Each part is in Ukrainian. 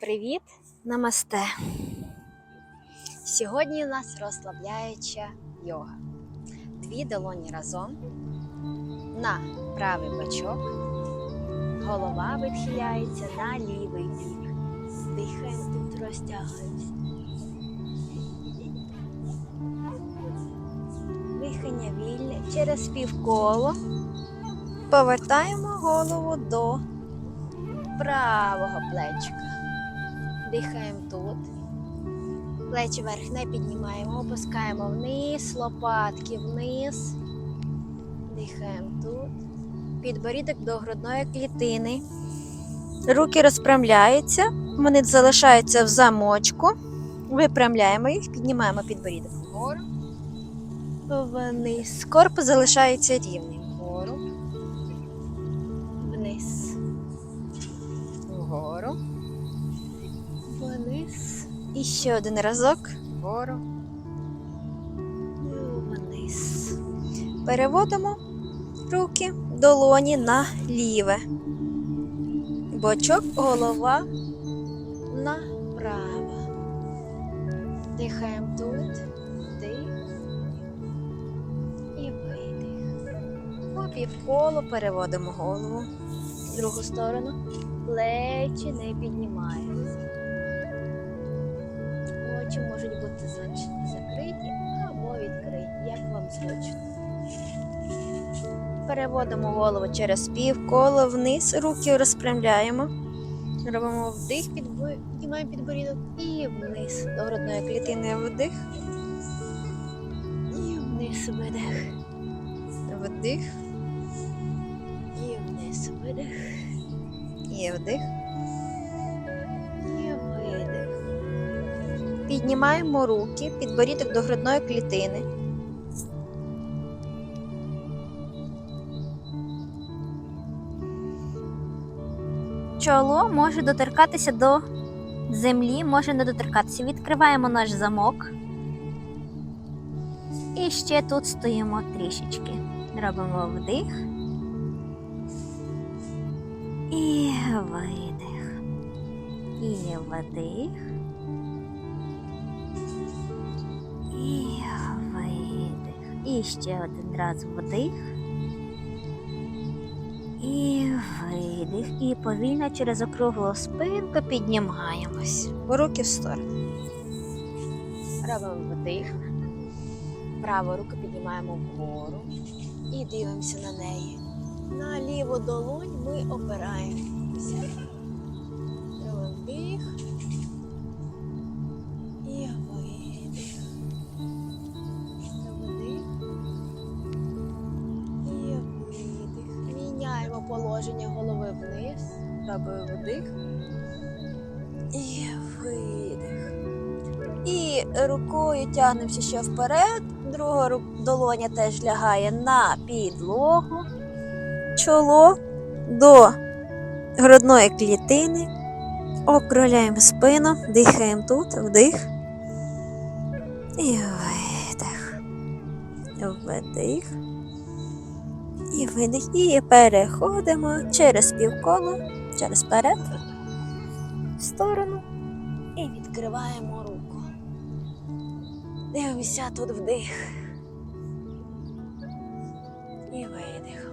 привіт! Намасте! Сьогодні у нас розслабляюча йога. Дві долоні разом на правий бочок. Голова відхиляється на лівий бік. Дихаємо тут, розтягуємося. Дихання вільне через півколо. Повертаємо голову до правого плечика. Дихаємо тут. Плечі вверх не піднімаємо, опускаємо вниз, лопатки вниз. Дихаємо тут. Підборідок до грудної клітини. Руки розпрямляються, вони залишаються в замочку. Випрямляємо їх, піднімаємо підборідок вгору. Вниз. Корпус залишається рівним. І ще один разок. Вгору. Вниз. Переводимо руки, долоні на ліве. Бочок, голова направо. Дихаємо тут. Вдих. І видих. По півколу переводимо голову в другу сторону. Плечі не піднімаємо. Очі можуть бути закриті або відкриті, як вам зручно. Переводимо голову через півколо вниз, руки розпрямляємо. Робимо вдих, піднімаємо підборідок і вниз. До грудної клітини вдих. І вниз видих. Вдих. І вниз видих. І вдих. Піднімаємо руки, підборідок до грудної клітини. Чоло може доторкатися до землі, може не доторкатися. Відкриваємо наш замок. І ще тут стоїмо трішечки. Робимо вдих. І видих. І вдих. І видих. І ще один раз вдих. І видих. І повільно через округлу спинку піднімаємось. Руки в сторону. Робимо вдих. Праву руку піднімаємо вгору і дивимося на неї. На ліву долонь ми опираємося. Робимо вдих. Робимо вдих. І видих. І рукою тягнемося ще вперед. Друга долоня теж лягає на підлогу. Чоло до грудної клітини. Округляємо спину, дихаємо тут, вдих. І видих. Вдих. І видих. І переходимо через півколо, через перед, в сторону. І відкриваємо руку. Дивимося тут вдих. І видих.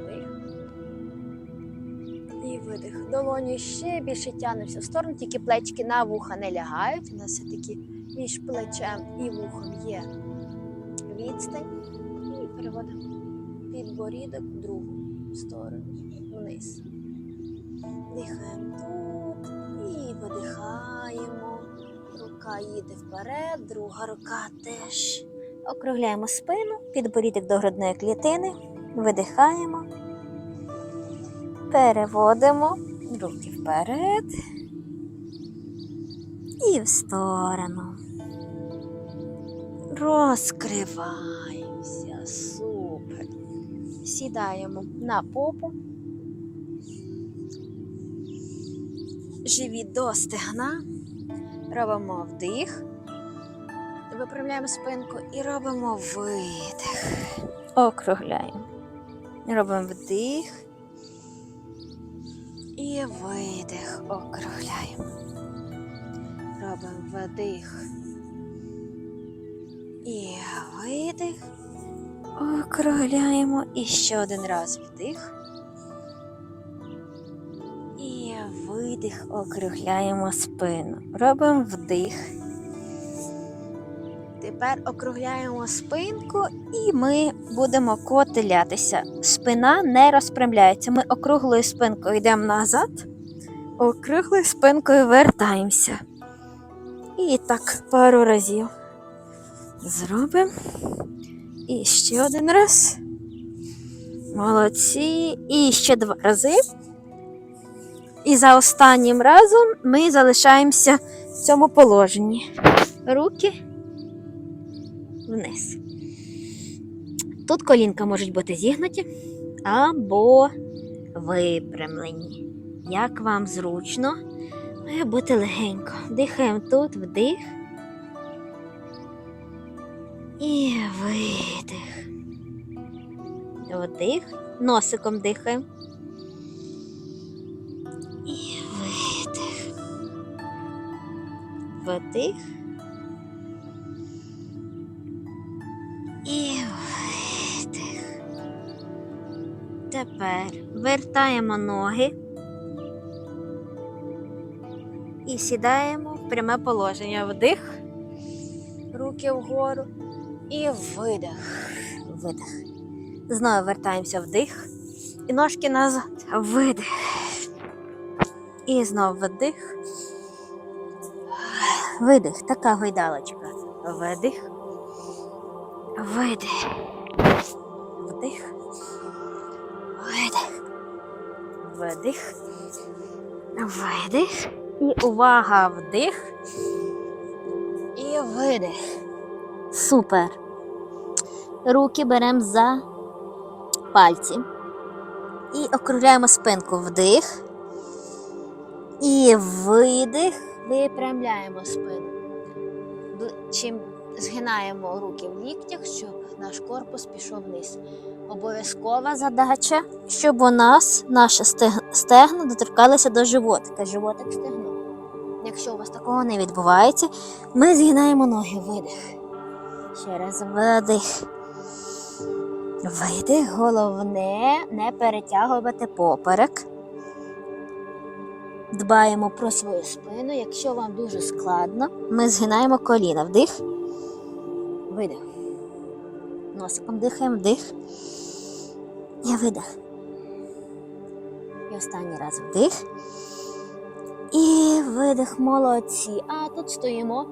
Вдих. І видих. Долоню ще більше тягнемося в сторону, тільки плечки на вуха не лягають. У нас все-таки між плечем і вухом є відстань. І переводимо підборідок в другу сторону вниз. Дихаємо тут і видихаємо. Рука їде вперед, друга рука теж. Округляємо спину, підборідок до грудної клітини, видихаємо, переводимо руки вперед і в сторону. Розкриваємося. Супер. Сідаємо на попу. Живіт до стегна. Робимо вдих. Виправляємо спинку і робимо видих. Округляємо. Робимо вдих. І видих округляємо. Робимо вдих. І видих. Округляємо. І ще один раз вдих. Видих, округляємо спину. Робимо вдих. Тепер округляємо спинку і ми будемо котилятися. Спина не розпрямляється. Ми округлою спинкою йдемо назад, округлою спинкою вертаємося. І так пару разів. Зробимо. І ще один раз. Молодці. І ще два рази. І за останнім разом ми залишаємося в цьому положенні. Руки вниз. Тут колінка можуть бути зігнуті або випрямлені. Як вам зручно, має бути легенько. Дихаємо тут, вдих. І видих. Вдих. Носиком дихаємо. Вдих. І видих. Тепер вертаємо ноги і сідаємо в пряме положення. Вдих, руки вгору і видих. Видих. Знову вертаємося вдих. І ножки назад. Видих. І знову вдих. Видих. Така гойдалочка. Видих. Видих. Вдих. Видих. Видих. Видих. І увага, вдих. І видих. Супер. Руки беремо за пальці. І округляємо спинку. Вдих. І видих. Випрямляємо спину. Чим згинаємо руки в ліктях, щоб наш корпус пішов вниз. Обов'язкова задача, щоб у нас наше стег- стегна доторкалися до животика. Животик стегно. Якщо у вас такого не відбувається, ми згинаємо ноги. Видих. Ще раз видих. Видих. Головне не перетягувати поперек. Дбаємо про свою спину. Якщо вам дуже складно, ми згинаємо коліна. Вдих. Видих. Носиком дихаємо, вдих. І видих. І останній раз вдих. І видих, молодці. А тут стоїмо.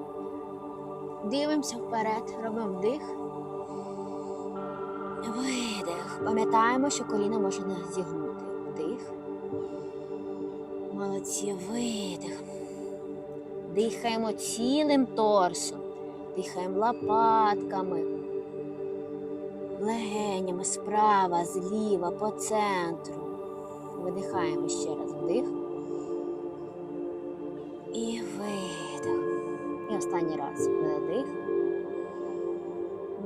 Дивимося вперед, робимо вдих. Видих. Пам'ятаємо, що коліна можна зігнути. Молодці, видих. Дихаємо цілим торсом. Дихаємо лопатками, легенями справа, зліва, по центру. Видихаємо ще раз вдих. І видих. І останній раз вдих.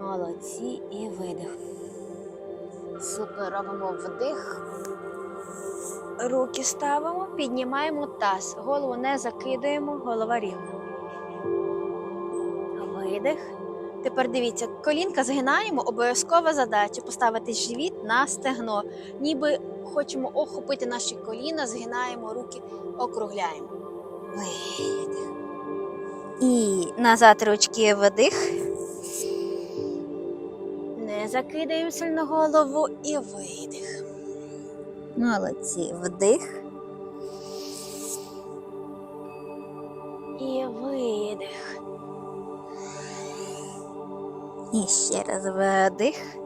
Молодці і видих. Супер, робимо вдих. Руки ставимо, піднімаємо таз. Голову не закидаємо, голова рівна. Видих. Тепер дивіться, колінка згинаємо, обов'язкова задача поставити живіт на стегно. Ніби хочемо охопити наші коліна, згинаємо руки, округляємо. Видих. І назад ручки вдих. Не закидаємо сильно голову і видих. Молодці. Вдих. І видих. І ще раз вдих.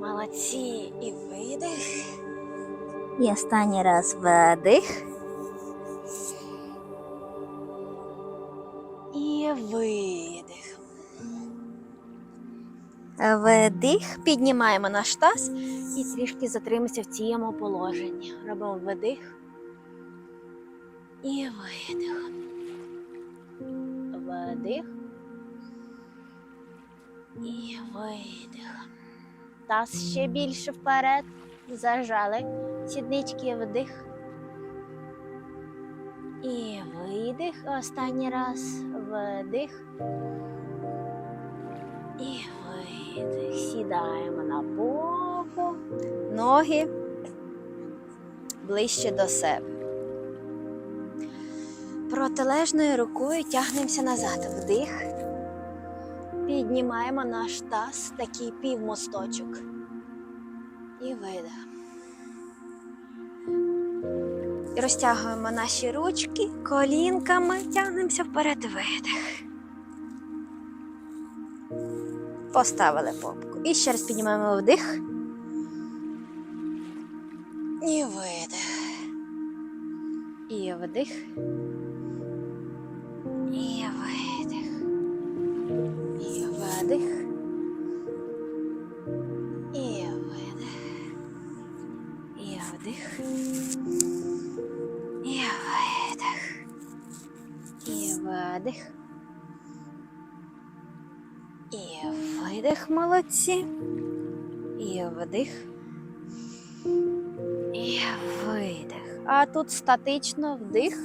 Молодці. І видих. І останній раз вдих. Вдих. Піднімаємо наш таз і трішки затримаємося в цьому положенні. Робимо вдих. І видих. Вдих. І видих. Таз ще більше вперед. Зажали сіднички вдих. І видих. Останній раз вдих. Сідаємо на попу. Ноги ближче до себе. Протилежною рукою тягнемося назад. Вдих. Піднімаємо наш таз, такий півмосточок. І видих. Розтягуємо наші ручки колінками, тягнемося вперед, видих. Поставили попку. І ще раз піднімаємо вдих. І видих. І вдих. І видих. І видих. Молодці. І вдих. І видих. А тут статично вдих.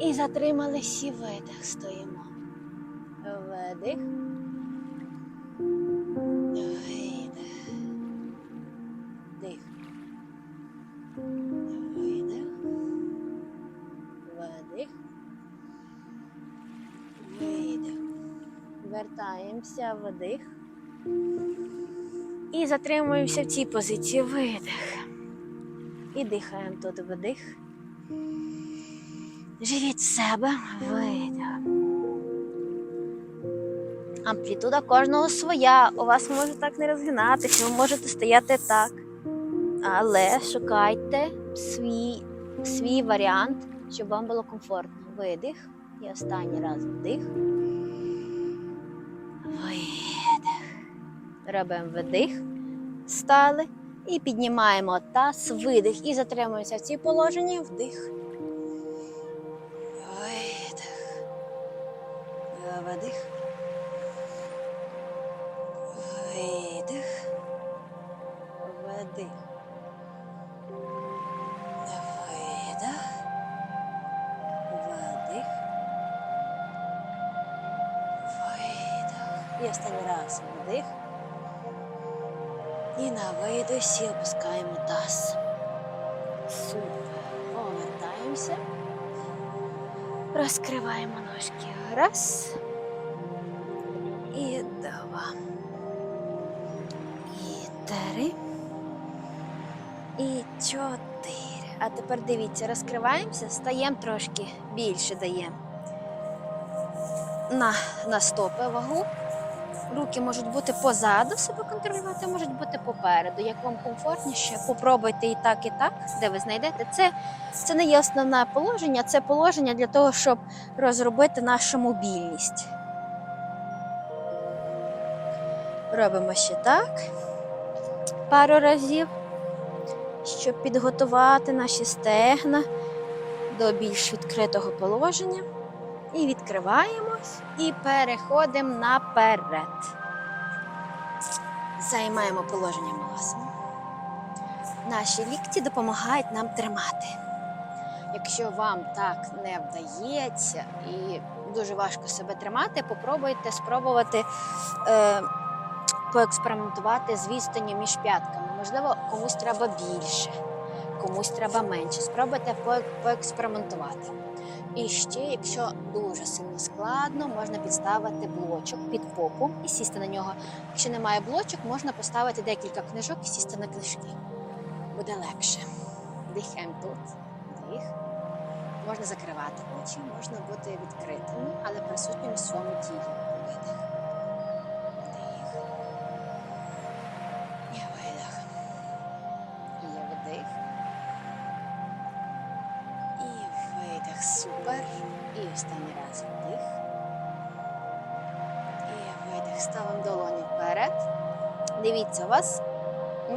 І затримались і видих стоїмо. Вдих. Вертаємося вдих. І затримуємося в цій позиції. Видих. І дихаємо тут вдих. Живіть себе, видих. Амплітуда кожного своя. У вас може так не розгинатися, ви можете стояти так. Але шукайте свій, свій варіант, щоб вам було комфортно. Видих. І останній раз вдих. Робимо вдих. Стали. І піднімаємо таз, видих. І затримуємося в цій положенні. Вдих. Видих. Вдих. Видих. Вдих. І останній раз вдих. І на видосі опускаємо таз. Супер. Повертаємося. Розкриваємо ножки. Раз. І два. І три. І чотири. А тепер дивіться, розкриваємося, стаємо трошки більше даємо. На, на стопи вагу. Руки можуть бути позаду себе контролювати, можуть бути попереду. Як вам комфортніше, попробуйте і так, і так, де ви знайдете. Це, це не є основне положення, це положення для того, щоб розробити нашу мобільність. Робимо ще так пару разів, щоб підготувати наші стегна до більш відкритого положення. І відкриваємось і переходимо наперед. Займаємо положення милосом. Наші лікті допомагають нам тримати. Якщо вам так не вдається і дуже важко себе тримати, попробуйте спробувати е, поекспериментувати з відстанню між п'ятками. Можливо, комусь треба більше, комусь треба менше. Спробуйте поекспериментувати. І ще, якщо дуже сильно складно, можна підставити блочок під попу і сісти на нього. Якщо немає блочок, можна поставити декілька книжок і сісти на книжки. Буде легше. Дихаємо тут. Дих. Можна закривати очі, можна бути відкритими, але присутніми в своєму тілі.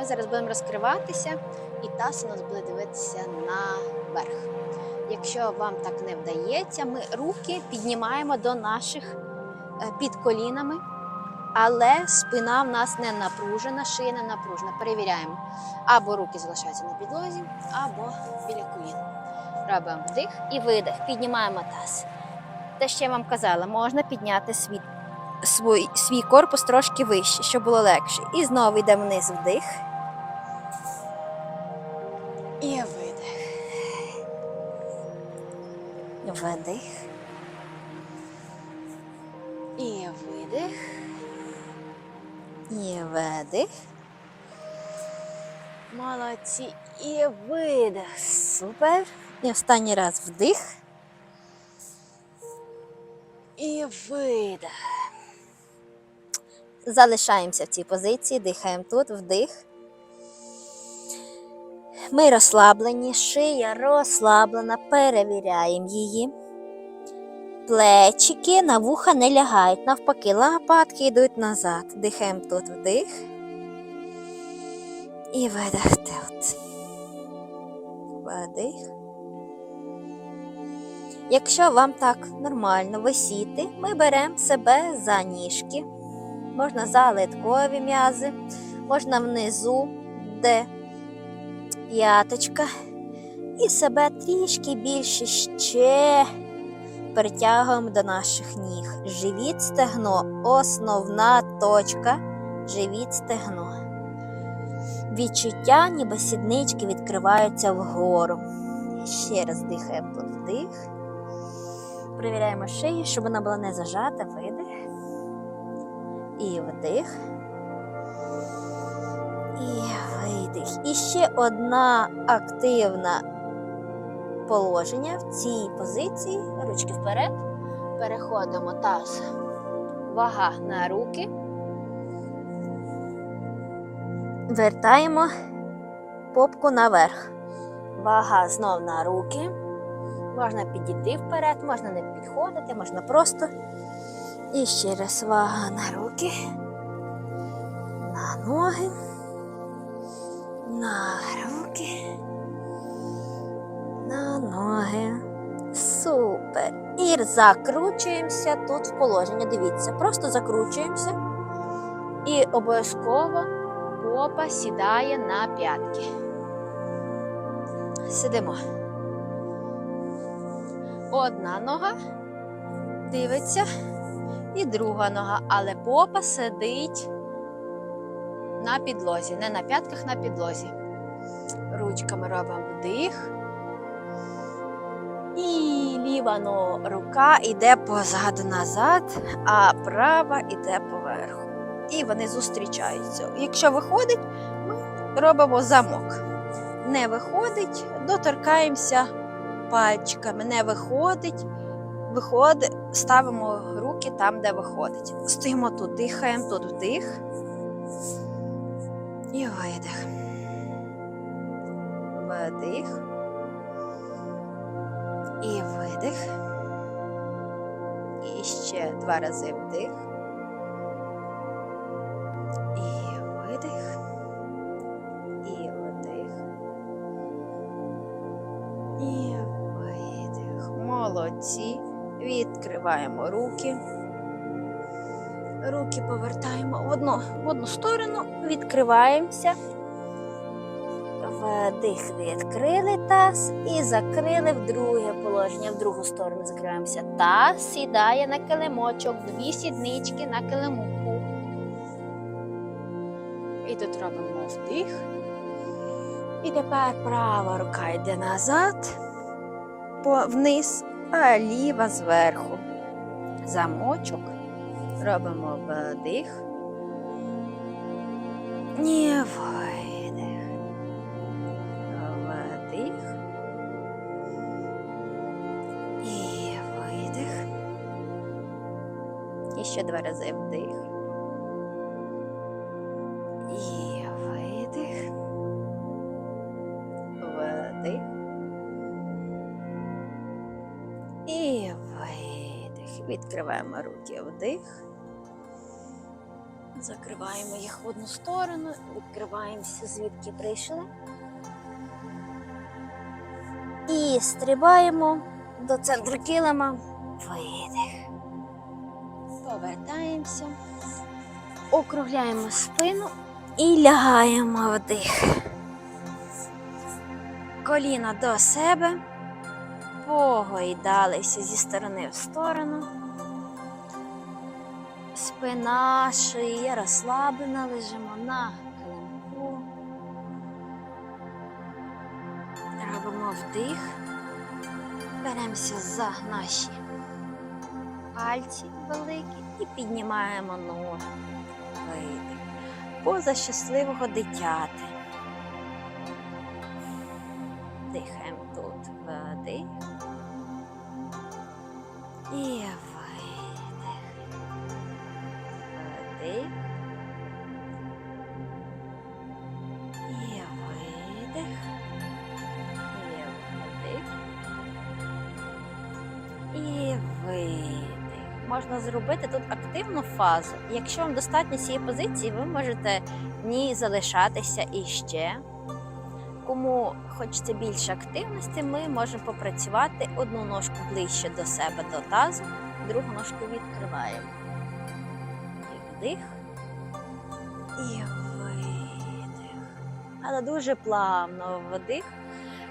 Зараз будемо розкриватися, і таз у нас буде дивитися наверх. Якщо вам так не вдається, ми руки піднімаємо до наших е, під колінами Але спина в нас не напружена, шия не напружена. Перевіряємо. Або руки залишаються на підлозі, або біля колін. Робимо вдих і видих. Піднімаємо таз. Те, що я вам казала, можна підняти свій, свій, свій корпус трошки вище, щоб було легше. І знову йдемо вниз вдих. Вдих. І видих. І видих. Молодці. І видих. Супер. І останній раз вдих. І видих. Залишаємося в цій позиції, дихаємо тут, вдих. Ми розслаблені, шия розслаблена, перевіряємо її. Плечики на вуха не лягають, навпаки, лопатки йдуть назад. Дихаємо тут вдих. І видих тут. Вдих. Якщо вам так нормально висіти, ми беремо себе за ніжки. Можна за литкові м'язи, можна внизу, де п'яточка. І себе трішки більше ще перетягуємо до наших ніг. Живіт стегно основна точка. Живіт стегно. Відчуття, ніби сіднички відкриваються вгору. Ще раз дихаємо тут вдих. Перевіряємо шию, щоб вона була не зажата. Видих. І вдих. І видих. І ще одна активна положення в цій позиції. Ручки вперед. Переходимо таз. Вага на руки. Вертаємо попку наверх. Вага знов на руки. Можна підійти вперед, можна не підходити, можна просто. І ще раз вага на руки, на ноги, на руки, на ноги. Супер. І закручуємося тут в положення. Дивіться, просто закручуємося. І обов'язково попа сідає на п'ятки. Сидимо. Одна нога дивиться, і друга нога, але попа сидить на підлозі, не на п'ятках, на підлозі. Ручками робимо вдих. І ліва но- рука йде позаду назад, а права йде поверху. І вони зустрічаються. Якщо виходить, ми робимо замок. Не виходить, доторкаємося пальчиками. Не виходить, виходить, ставимо руки там, де виходить. Стоїмо тут, дихаємо, тут вдих. І видих. Вдих. І видих. І ще два рази вдих. І видих. І вдих. І видих. Молодці. Відкриваємо руки. Руки повертаємо в одну, в одну сторону, відкриваємося. Вдих відкрили таз і закрили в друге положення, в другу сторону закриваємося. Таз сідає на килимочок, дві сіднички на килимку. І тут робимо вдих. І тепер права рука йде назад, вниз, а ліва зверху. Замочок. Робимо вдих. І видих. Вдих. І видих. І ще два рази вдих. І видих. Вдих. І видих. Відкриваємо руки вдих. Закриваємо їх в одну сторону, відкриваємося, звідки прийшли. І стрибаємо до центру килима. Видих. Повертаємося. округляємо спину і лягаємо вдих. Коліна до себе, погойдалися зі сторони в сторону. Спина, шия розслаблена, лежимо на килимку. Робимо вдих. Беремося за наші пальці великі і піднімаємо ноги. Видих. Поза щасливого дитяти. Дихаємо зробити фазу. Якщо вам достатньо цієї позиції, ви можете в ній залишатися іще. Кому хочеться більше активності, ми можемо попрацювати одну ножку ближче до себе до тазу, другу ножку відкриваємо. І вдих. І видих. Але дуже плавно вдих.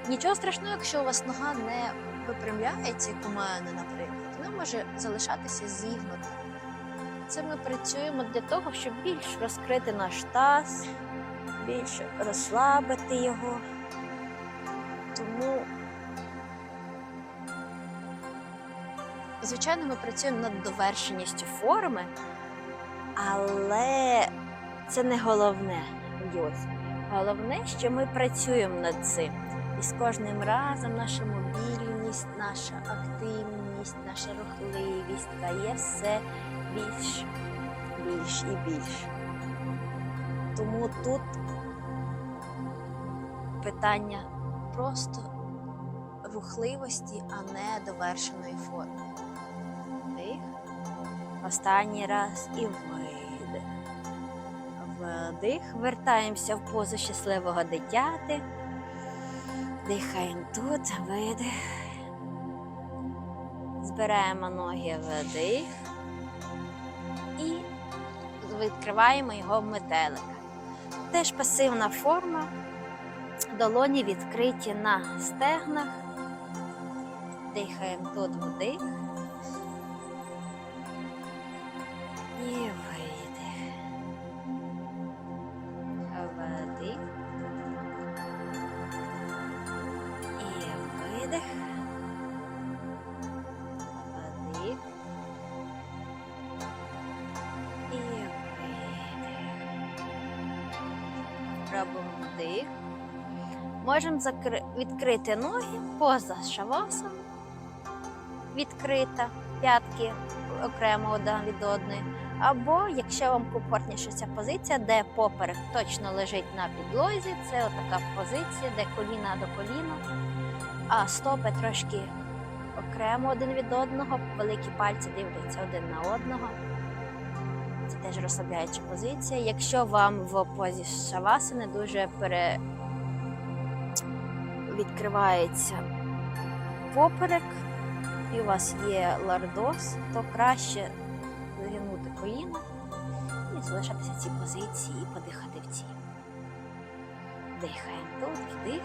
Нічого страшного, якщо у вас нога не випрямляється, як у мене, наприклад, вона може залишатися зігнута. Це ми працюємо для того, щоб більш розкрити наш таз, більше розслабити його. Тому, звичайно, ми працюємо над довершеністю форми, але це не головне в йозі. Головне, що ми працюємо над цим. І з кожним разом наша мобільність, наша активність, наша рухливість стає все більш, більш і більш. Тому тут питання просто рухливості, а не довершеної форми. Вдих. Останній раз і видих. Вдих. Вертаємося в позу щасливого дитяти. Дихаємо тут, видих. Збираємо ноги вдих і відкриваємо його в метелика. Теж пасивна форма. Долоні відкриті на стегнах. Дихаємо тут вдих. І видих. Вдих. І видих. Робимо вдих. Можемо закри... відкрити ноги поза шавасом. Відкрита, п'ятки окремо одна від одної. Або, якщо вам комфортніше ця позиція, де поперек точно лежить на підлозі, це така позиція, де коліна до коліна, а стопи трошки окремо один від одного, великі пальці дивляться один на одного. Теж розслабляюча позиція. Якщо вам в позі шавасини дуже пере... відкривається поперек, і у вас є лордоз, то краще згинути коліна і залишатися в цій позиції і подихати в цій. Дихаємо тут, вдих.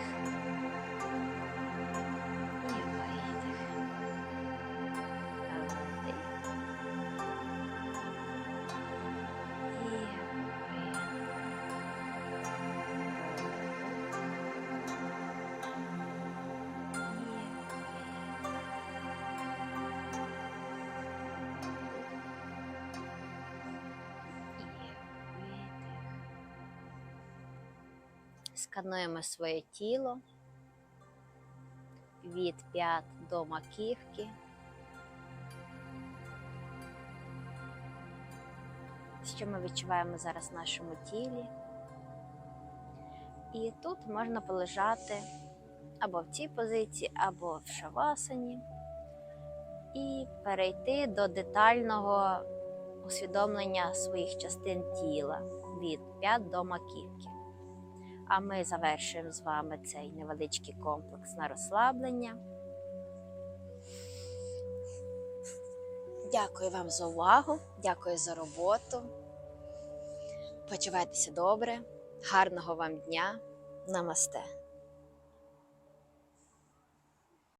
Скануємо своє тіло від п'ят до маківки. Що ми відчуваємо зараз в нашому тілі. І тут можна полежати або в цій позиції, або в шавасані, і перейти до детального усвідомлення своїх частин тіла від п'ят до маківки. А ми завершуємо з вами цей невеличкий комплекс на розслаблення. Дякую вам за увагу, дякую за роботу. Почувайтеся добре, гарного вам дня. Намасте.